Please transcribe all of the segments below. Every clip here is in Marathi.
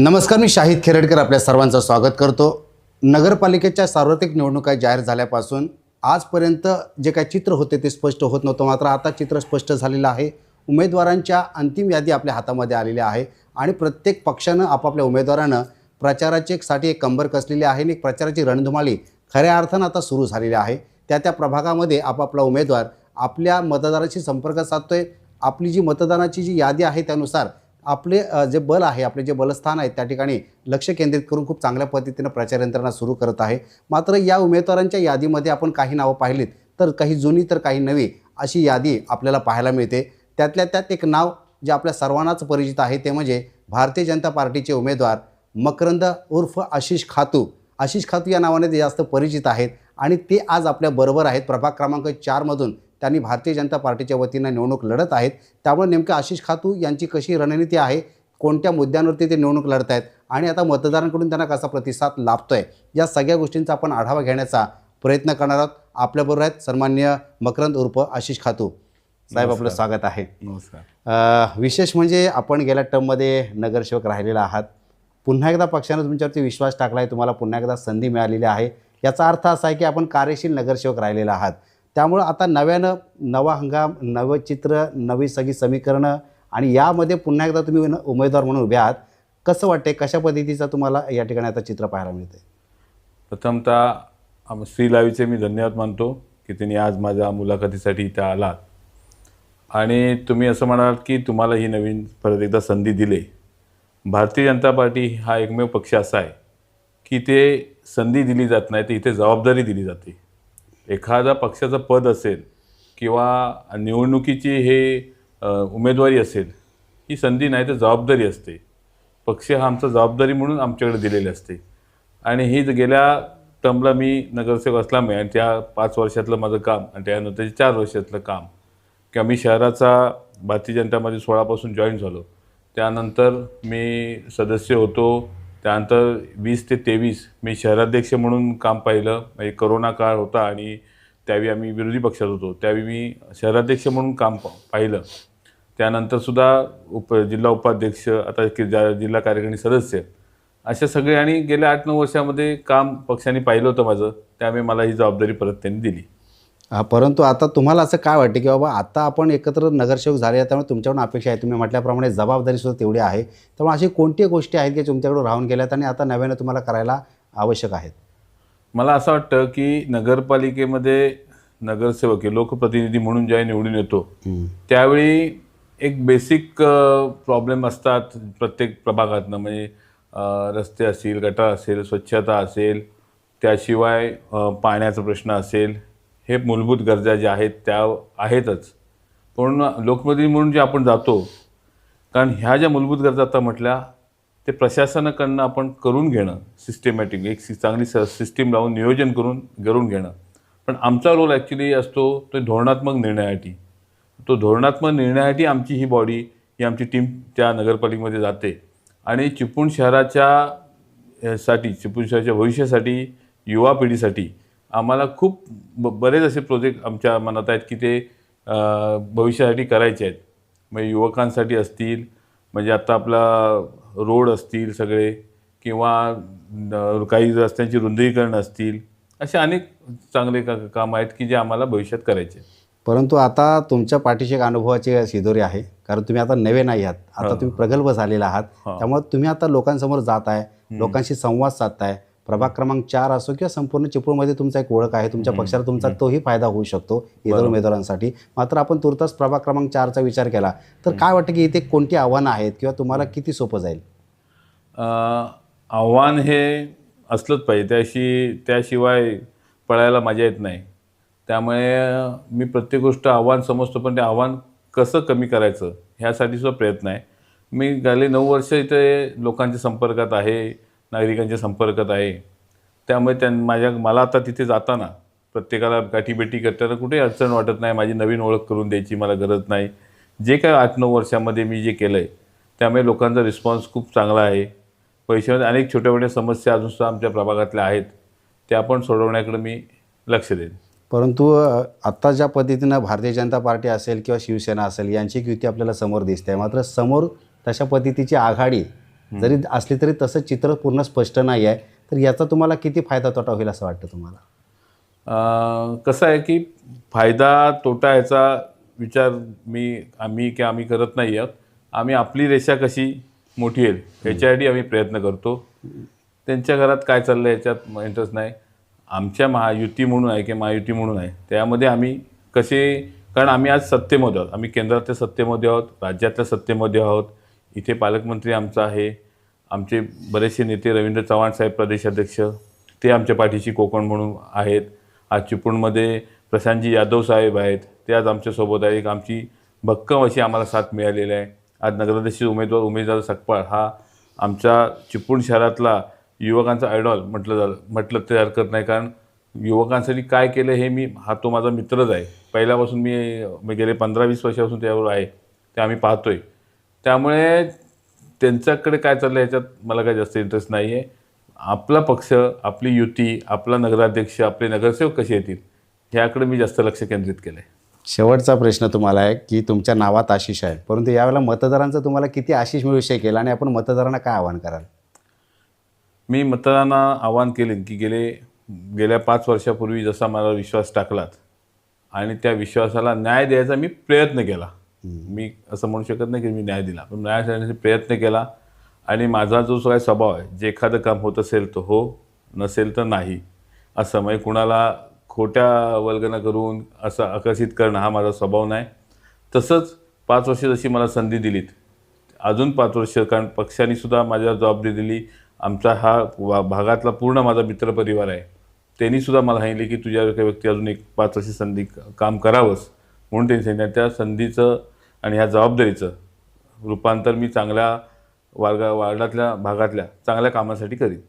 नमस्कार मी शाहिद खेरडकर आपल्या सर्वांचं स्वागत करतो. नगरपालिकेच्या सार्वत्रिक निवडणुका जाहीर झाल्यापासून आजपर्यंत जे काही चित्र होते ते स्पष्ट होत नव्हतं मात्र आता चित्र स्पष्ट झालेलं आहे. उमेदवारांच्या अंतिम यादी आपल्या हातामध्ये आलेली आहे आणि प्रत्येक पक्षानं आपापल्या उमेदवारानं प्रचाराची एक साठी एक कंबर कसलेली आहे आणि एक प्रचाराची रणधुमाळी खऱ्या अर्थानं आता सुरू झालेली आहे. त्या त्या प्रभागामध्ये आपापला उमेदवार आपल्या मतदाराशी संपर्क साधतोय. आपली जी मतदानाची जी यादी आहे त्यानुसार आपले जे बल आहे आपले जे बलस्थान आहेत त्या ठिकाणी लक्ष केंद्रित करून खूप चांगल्या पद्धतीनं प्रचार यंत्रणा सुरू करत आहे. मात्र या उमेदवारांच्या यादीमध्ये आपण काही नावं पाहिलीत तर काही जुनी तर काही नवी अशी यादी आपल्याला पाहायला मिळते. त्यातल्या त्यात एक नाव जे आपल्या सर्वांनाच परिचित आहे ते म्हणजे भारतीय जनता पार्टीचे उमेदवार मकरंद उर्फ आशिष खातू. आशिष खातू या नावाने ते जास्त परिचित आहेत आणि ते आज आपल्या बरोबर आहेत. प्रभाग क्रमांक चारमधून त्यांनी भारतीय जनता पार्टीच्या वतीनं निवडणूक लढत आहेत. त्यामुळे नेमकं आशिष खातू यांची कशी रणनीती आहे? कोणत्या मुद्द्यांवरती ते निवडणूक लढत आहेत? आणि आता मतदारांकडून त्यांना कसा प्रतिसाद लाभतोय? या सगळ्या गोष्टींचा आपण आढावा घेण्याचा प्रयत्न करणार आहोत. आपल्याबरोबर आहेत सन्मान्य मकरंद उर्फ आशिष खातू. साहेब आपलं स्वागत आहे. नमस्कार. विशेष म्हणजे आपण गेल्या टर्ममध्ये नगरसेवक राहिलेला आहात. पुन्हा एकदा पक्षानं तुमच्यावरती विश्वास टाकला आहे तुम्हाला पुन्हा एकदा संधी मिळालेली आहे. याचा अर्थ असा आहे की आपण कार्यशील नगरसेवक राहिलेला आहात. त्यामुळं आता नव्यानं नवा हंगाम नवं चित्र नवी सगळी समीकरणं आणि यामध्ये पुन्हा एकदा तुम्ही उमेदवार म्हणून उभे आहात. कसं वाटते कशा पद्धतीचं तुम्हाला या ठिकाणी आता चित्र पाहायला मिळते प्रथमतः श्रीलावीचे श्री मी धन्यवाद मानतो की त्यांनी आज माझ्या मुलाखतीसाठी इथं आलात. आणि तुम्ही असं म्हणाल की तुम्हाला ही नवीन परत एकदा संधी दिली. भारतीय जनता पार्टी हा एकमेव पक्ष असा आहे की ते संधी दिली जात नाही तर इथे जबाबदारी दिली जाते. एखादा पक्षाचं पद असेल किंवा निवडणुकीची हे उमेदवारी असेल ही संधी नाही तर जबाबदारी असते. पक्ष हा आमचा जबाबदारी म्हणून आमच्याकडे दिलेली असते. आणि ही गेल्या टर्मला मी नगरसेवक असल्यामुळे आणि त्या पाच वर्षातलं माझं काम आणि त्यानंतरचे चार वर्षातलं काम किंवा मी शहराचा भारतीय जनतामध्ये सोळापासून जॉईन झालो. त्यानंतर मी सदस्य होतो. त्यानंतर वीस ते तेवीस मी शहराध्यक्ष म्हणून काम पाहिलं. म्हणजे करोना काळ होता आणि त्यावेळी आम्ही विरोधी पक्षात होतो. त्यावेळी मी शहराध्यक्ष म्हणून काम पाहिलं. त्यानंतरसुद्धा उप जिल्हा उपाध्यक्ष आता कि- जा- जिल्हा कार्यकारिणी सदस्य अशा सगळे आणि गेल्या आठ नऊ वर्षामध्ये काम पक्षाने पाहिलं होतं माझं. त्यामुळे मला ही जबाबदारी परत त्यांनी दिली. परंतु आता तुम्हाला असं काय वाटते की बाबा आता आपण एकत्र नगरसेवक झाले त्यामुळे तुमच्याकडून अपेक्षा आहे. तुम्ही म्हटल्याप्रमाणे जबाबदारीसुद्धा तेवढी आहे. त्यामुळे अशी कोणती गोष्टी आहेत की तुमच्याकडून राहून गेल्यात आणि आता नव्यानं तुम्हाला करायला आवश्यक आहेत? मला असं वाटतं की नगरपालिकेमध्ये नगरसेवक हे लोकप्रतिनिधी म्हणून ज्या निवडून येतो त्यावेळी एक बेसिक प्रॉब्लेम असतात प्रत्येक प्रभागातनं. म्हणजे रस्ते असतील गटार असेल स्वच्छता असेल त्याशिवाय पाण्याचा प्रश्न असेल हे मूलभूत गरजा ज्या आहेत त्या आहेतच. पण लोकप्रतिनिधी म्हणून जे आपण जातो कारण ह्या ज्या मूलभूत गरजा आता म्हटल्या ते प्रशासनाकडनं आपण करून घेणं सिस्टमॅटिक एक चांगली स सिस्टीम लावून नियोजन करून करून घेणं. पण आमचा रोल ॲक्च्युली असतो तो धोरणात्मक निर्णयासाठी. तो धोरणात्मक निर्णयासाठी आमची ही बॉडी ही आमची टीम त्या नगरपालिकेमध्ये जाते. आणि चिपळूण शहराच्या साठी चिपळूण शहराच्या भविष्यासाठी युवा पिढीसाठी आम्हाला खूप ब बरेच असे प्रोजेक्ट आमच्या मनात आहेत की ते भविष्यासाठी करायचे आहेत. म्हणजे युवकांसाठी असतील म्हणजे आता आपला रोड असतील सगळे किंवा काही रस्त्यांची रुंदीकरण असतील असे अनेक चांगले का काम आहेत की जे आम्हाला भविष्यात करायचे. परंतु आता तुमच्या पाठीशी एक अनुभवाची शिदोरी आहे. कारण तुम्ही आता नवे नाही आहात. आता तुम्ही प्रगल्भ झालेला आहात. हा. त्यामुळे तुम्ही आता लोकांसमोर जात आहे. लोकांशी संवाद साधताय. प्रभाग क्रमांक चार असो किंवा संपूर्ण चिपळूणमध्ये तुमचा एक ओळख आहे तुमच्या पक्षाला तुमचा तोही फायदा होऊ शकतो इतर उमेदवारांसाठी. मात्र आपण तुर्तास प्रभाग क्रमांक चारचा विचार केला तर काय वाटतं की इथे कोणती आव्हानं आहेत किंवा तुम्हाला किती सोपं जाईल? आव्हान हे असलंच पाहिजे त्याशी त्याशिवाय पळायला मजा येत नाही. त्यामुळे मी प्रत्येक गोष्ट आव्हान समजतो पण ते आव्हान कसं कमी करायचं ह्यासाठी सुद्धा प्रयत्न आहे. मी गेले नऊ वर्ष इथे लोकांच्या संपर्कात आहे नागरिकांच्या संपर्कात आहे. त्यामुळे त्यां माझ्या मला आता तिथे जाताना प्रत्येकाला गाठीभेटी करताना कुठे अडचण वाटत नाही. माझी नवीन ओळख करून द्यायची मला गरज नाही. जे काय आठ नऊ वर्षामध्ये मी जे केलं आहे त्यामुळे लोकांचा रिस्पॉन्स खूप चांगला आहे. पैशामध्ये अनेक छोट्या मोठ्या समस्या अजूनसुद्धा आमच्या प्रभागातल्या आहेत. त्या पण सोडवण्याकडे मी लक्ष देईन. परंतु आत्ता ज्या पद्धतीनं भारतीय जनता पार्टी असेल किंवा शिवसेना असेल यांची युती आपल्याला समोर दिसते मात्र समोर तशा पद्धतीची आघाडी जरी असली तरी तसं चित्र पूर्ण स्पष्ट नाही आहे तर याचा तुम्हाला किती फायदा तोटा होईल असं वाटतं तुम्हाला? कसं आहे की फायदा तोटा याचा विचार मी आम्ही की आम्ही करत नाही आहोत. आम्ही आपली रेषा कशी मोठी येईल याच्यासाठी आम्ही प्रयत्न करतो. त्यांच्या घरात काय चाललं याच्यात इंटरेस्ट नाही. आमच्या महायुती म्हणून आहे की महायुती म्हणून आहे त्यामध्ये आम्ही कसे कारण आम्ही आज सत्तेमध्ये आहोत. आम्ही केंद्रातल्या सत्तेमध्ये आहोत राज्यातल्या सत्तेमध्ये आहोत. इथे पालकमंत्री आमचा आहे. आमचे बरेचसे नेते रवींद्र चव्हाण साहेब प्रदेशाध्यक्ष ते आमच्या पाठीशी कोकण म्हणून आहेत. आज चिपळूणमध्ये प्रशांतजी यादव साहेब आहेत. ते आज आमच्यासोबत आहे एक आमची भक्कम अशी आम्हाला साथ मिळालेली आहे. आज नगराध्यक्ष उमेदवार उमेदवार सकपाळ हा आमच्या चिपळूण शहरातला युवकांचा आयडॉल म्हटलं झालं म्हटलं ते हरकत नाही. कारण युवकांसाठी काय केलं हे मी हा तो माझा मित्रच आहे. पहिल्यापासून मी मी गेले पंधरा वीस वर्षापासून त्यावर आहे. ते आम्ही पाहतो आहे त्यामुळे त्यांच्याकडे काय चाललं याच्यात मला काही जास्त इंटरेस्ट नाही आहे आपला पक्ष आपली युती आपला नगराध्यक्ष आपले नगरसेवक कसे येतील ह्याकडे मी जास्त लक्ष केंद्रित केलं आहे शेवटचा प्रश्न तुम्हाला आहे की तुमच्या नावात आशिष आहे. परंतु यावेळेला मतदारांचं तुम्हाला किती आशिष मिळू शकेल आणि आपण मतदारांना काय आवाहन कराल? मी मतदारांना आवाहन केले की गेले गेल्या पाच वर्षापूर्वी जसा मला विश्वास टाकलात आणि त्या विश्वासाला न्याय द्यायचा मी प्रयत्न केला. मी असं म्हणू शकत नाही की मी न्याय दिला पण न्याय देण्याचा प्रयत्न केला आणि माझा जो काही स्वभाव आहे जे एखादं काम होत असेल तर हो नसेल तर नाही. असं म्हणजे कुणाला खोट्या वल्गना करून असं आकर्षित करणं हा माझा स्वभाव नाही. तसंच पाच वर्ष जशी मला संधी दिलीत अजून पाच वर्ष कारण पक्षाने सुद्धा माझ्या जबाबदारी दिली. आमचा हा वा- भागातला पूर्ण माझा मित्रपरिवार आहे. त्यांनी सुद्धा मला सांगितले की तुझ्या एका व्यक्ती अजून एक पाच वर्ष संधी काम करावंच म्हणून त्यांनी सांगितलं त्या संधीचं आणि ह्या जबाबदारीचं रूपांतर मी चांगल्या वार्गा वार्डातल्या भागातल्या चांगल्या कामासाठी करीन.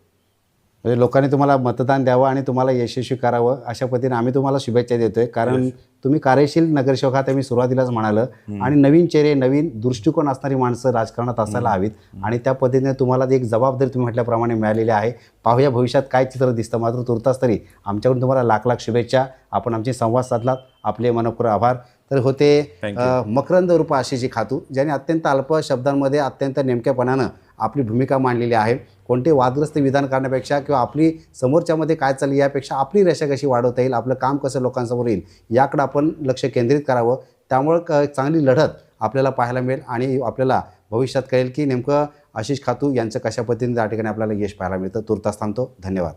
म्हणजे लोकांनी तुम्हाला मतदान द्यावं आणि तुम्हाला यशस्वी करावं अशा पद्धतीने आम्ही तुम्हाला शुभेच्छा देतोय. कारण तुम्ही कार्यशील नगरसेवक आहात मी सुरुवातीलाच म्हणालं. आणि नवीन चेहरे नवीन दृष्टिकोन असणारी माणसं राजकारणात असायला हवीत. आणि त्या पद्धतीने तुम्हाला एक जबाबदारी तुम्ही म्हटल्याप्रमाणे मिळालेली आहे पाहूया भविष्यात काय चित्र दिसतं. मात्र तुर्तास तरी आमच्याकडून तुम्हाला लाख लाख शुभेच्छा. आपण आमची संवाद साधलात. आपले मनपूर्वक आभार. तर होते मकरंद रूप आशिषी खातू ज्यांनी अत्यंत अल्प शब्दांमध्ये अत्यंत नेमक्यापणानं आपली भूमिका मांडलेली आहे. कोणते वादग्रस्त विधान करण्यापेक्षा किंवा आपली समोरच्यामध्ये काय चालली यापेक्षा आपली रेषा कशी वाढवता येईल आपलं काम कसं लोकांसमोर येईल याकडे आपण लक्ष केंद्रित करावं. त्यामुळं क चांगली लढत आपल्याला पाहायला मिळेल आणि आपल्याला भविष्यात कळेल की नेमकं आशिष खातू यांचं कशा पद्धतीने त्या ठिकाणी आपल्याला यश पाहायला मिळतं. तुर्तास थांबतो. धन्यवाद.